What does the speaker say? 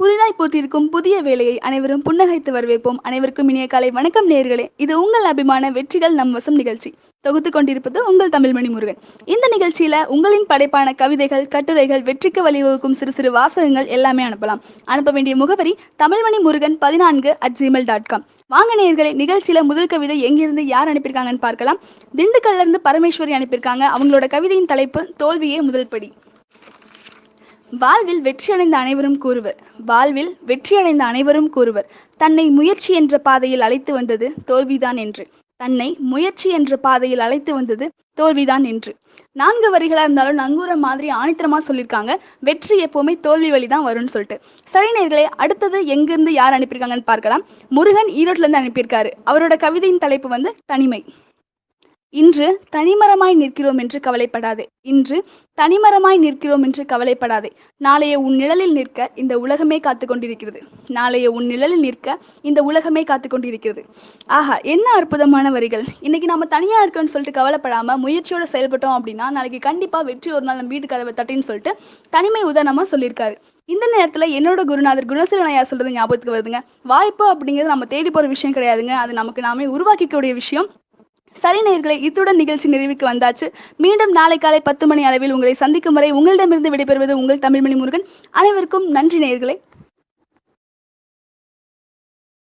புதிதாய் போட்டிருக்கும் புதிய வேலையை அனைவரும் புன்னகைத்து வரவேற்போம். அனைவருக்கும் இனிய காலை வணக்கம் நேர்களே. இது உங்கள் அபிமான வெற்றிகள் நம் வசம் நிகழ்ச்சி. தொகுத்து கொண்டிருப்பது உங்கள் தமிழ்மணி முருகன் இந்த நிகழ்ச்சியில உங்களின் படைப்பான கவிதைகள் கட்டுரைகள் வெற்றிக்கு வழிவகுக்கும் சிறு சிறு வாசகங்கள் எல்லாமே அனுப்பலாம். அனுப்ப வேண்டிய முகவரி தமிழ்மணி முருகன் பதினான்கு அட் ஜிமெயில் டாட் காம் வாங்க நேர்களை நிகழ்ச்சியில முதல் கவிதை எங்கிருந்து யார் அனுப்பியிருக்காங்கன்னு பார்க்கலாம். திண்டுக்கல்ல இருந்து பரமேஸ்வரி அனுப்பியிருக்காங்க. அவங்களோட கவிதையின் தலைப்பு தோல்வியே முதல் படி. வாழ்வில் வெற்றியடைந்த அனைவரும் கூறுவர். வாழ்வில் வெற்றியடைந்த அனைவரும் கூறுவர். தன்னை முயற்சி என்ற பாதையில் அழைத்து வந்தது தோல்விதான் என்று. தன்னை முயற்சி என்ற பாதையில் அழைத்து வந்தது தோல்விதான் என்று. நான்கு வரிகளா இருந்தாலும் நங்கூர மாதிரி ஆணித்தரமாக சொல்லியிருக்காங்க வெற்றி எப்போவுமே தோல்வி வழி தான் வரும்னு சொல்லிட்டு. சரி நேர்களே அடுத்தது எங்கிருந்து யார் அனுப்பியிருக்காங்கன்னு பார்க்கலாம். முருகன் ஈரோட்ல இருந்து அனுப்பியிருக்காரு. அவரோட கவிதையின் தலைப்பு வந்து தனிமை. இன்று தனிமரமாய் நிற்கிறோம் என்று கவலைப்படாதே. இன்று தனிமரமாய் நிற்கிறோம் என்று கவலைப்படாதே. நாளைய உன் நிழலில் நிற்க இந்த உலகமே காத்து கொண்டிருக்கிறது. நாளைய உன் நிழலில் நிற்க இந்த உலகமே காத்து கொண்டிருக்கிறது. ஆஹா என்ன அற்புதமான வரிகள். இன்னைக்கு நம்ம தனியா இருக்கோம்னு சொல்லிட்டு கவலைப்படாம முயற்சியோட செயல்பட்டோம் அப்படின்னா நாளைக்கு கண்டிப்பா வெற்றி ஒரு நாள் நம்ம வீட்டு கதவை தட்டின்னு சொல்லிட்டு தனிமை உதாரணமா சொல்லியிருக்காரு. இந்த நேரத்துல என்னோட குருநாதர் குணசீலனையா சொல்றது ஞாபகத்துக்கு வருதுங்க. வாய்ப்பு அப்படிங்கிறது நம்ம தேடி போற விஷயம் கிடையாதுங்க. அது நமக்கு நாமே உருவாக்கிக்கூடிய விஷயம். சரி நேர்களை இத்துடன் நிகழ்ச்சி நிறைவுக்கு வந்தாச்சு. மீண்டும் நாளை காலை பத்து மணி அளவில் உங்களை சந்திக்கும் வரை உங்களிடமிருந்து விடைபெறுவது உங்கள் தமிழ்மணி முருகன். அனைவருக்கும் நன்றி நேர்களை